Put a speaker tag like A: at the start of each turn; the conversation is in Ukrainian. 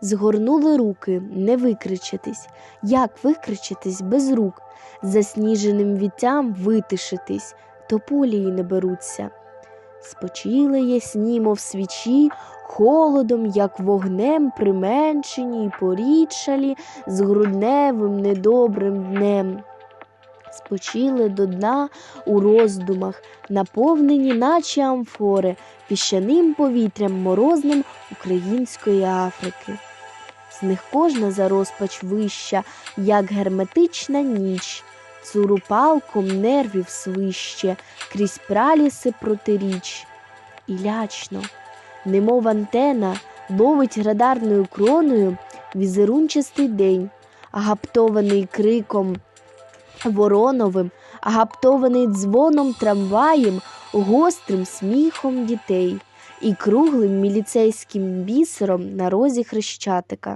A: Згорнули руки, не викричатись. Як викричатись без рук? Засніженим віттям витишитись, то полії не беруться. Спочили ясні, мов свічі, холодом, як вогнем применшені й порічалі, з грудневим недобрим днем. Спочили до дна у роздумах, наповнені, наче амфори, піщаним повітрям морозним української Африки. З них кожна за розпач вища, як герметична ніч, цуру палком нервів свище, крізь праліси протиріч. І лячно, немов антена, ловить радарною кроною візерунчастий день, агаптований криком вороновим, гаптований дзвоном трамваєм, гострим сміхом дітей і круглим міліцейським бісером на розі хрещатика.